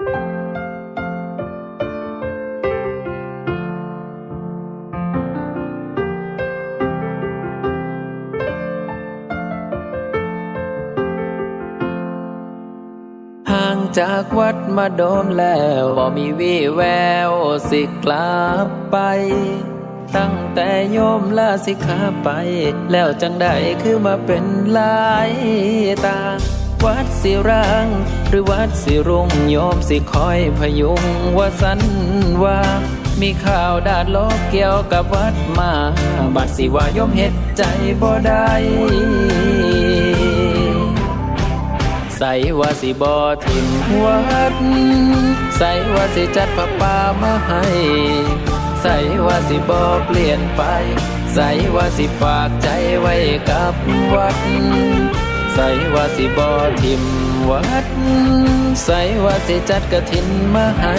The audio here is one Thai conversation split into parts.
ห่างจากวัดมาโดนแล้วบ่มีวี่แววสิกลับไป ตั้งแต่โยมลาสิกขาไป แล้วจังได้คือมาเป็นลายตา วัดสิรัง หรือวัดสิรุ่งโยมสิคอยพยุงว่าสันว่า มีข่าวดาดลกเกี่ยวกับวัดมา บัดสิว่าโยมเฮ็ดใจบ่ได้ใส่ว่าสิบอทิมวัด ใส่ว่าสิจัดผ้าป่ามาให้ใส่ว่าสิบอเปลี่ยนไป ใส่ว่าสิฝากใจไว้กับวัด ส่ว่าสิบอทิมวัด ใส่ว่าสิจัดกระถินมาให้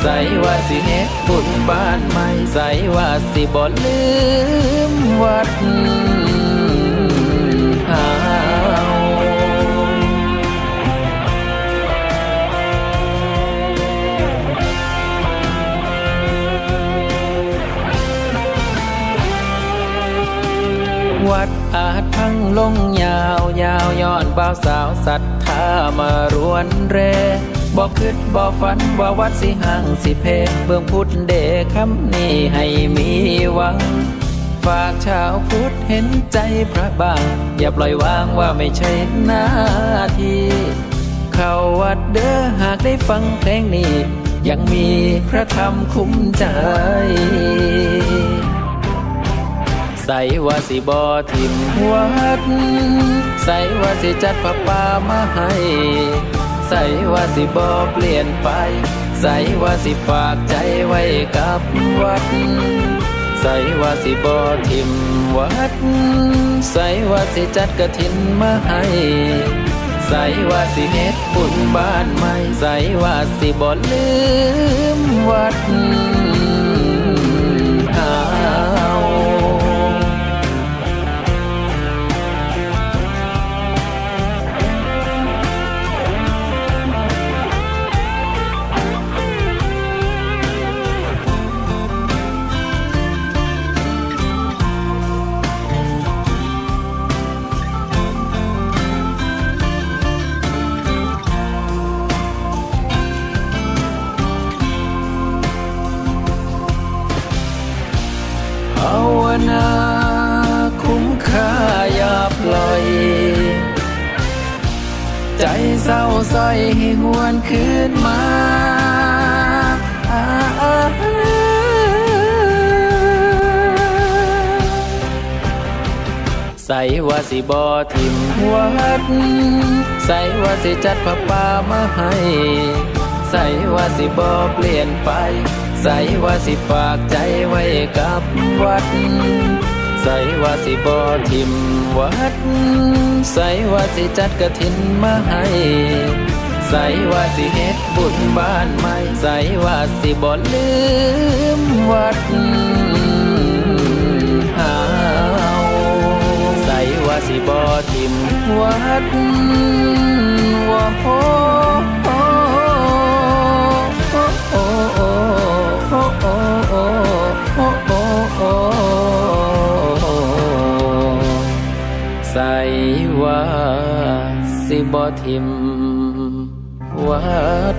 ใส่ว่าสิเฮ็ดบุญบ้านใหม่ ใส่ว่าสิบ่ลืมวัดหา ดพังลงยาวยาวย้อนบ่าวสาวศรัทธามารวนเรบอกคิดบอกฝันว่าวัดสิห่างสิเพเบื้องพุทธเดคำนี้ให้มีหวัง ฝากชาวพุทธเห็นใจพระบางอย่าปล่อยวางว่าไม่ใช่หน้าที่เข้าวัดเด้อหากได้ฟังเพลงนี้ ยังมีพระธรรมคุ้มใจ ใส่ว่าสิบอทิมวัด ใส่ว่าสิจัดผ้าป่ามาให้ ใส่ว่าสิบอเปลี่ยนไป ใส่ว่าสิฝากใจไว้กับวัด ใส่ว่าสิบอทิมวัด ใส่ว่าสิจัดกระถินมาให้ใส่ว่าสิเฮ็ดบุญบ้านใหม่ใส่ว่าสิบ่ลืมวัด เศร้อยให้หวนคืนมาใส่ว่าสิบอทิมวัด ใส่ว่าสิจัดผ้าป่ามาให้ ใส่ว่าสิบอเปลี่ยนไป ใส่ว่าสิฝากใจไว้กับวัด ใส่ว่าสิบอทิมวัด ใส่ว่าสิจัดกระถินมาให้ใส่ว่าสิเฮ็ดบุญบ้านใหม่ใส่ว่าสิบ่ลืมวัดเฮาใส่ว่าสิบ่ทิมวัดว่าโอ้โอ้โอ้ ว่าสิบ่ทิมวัด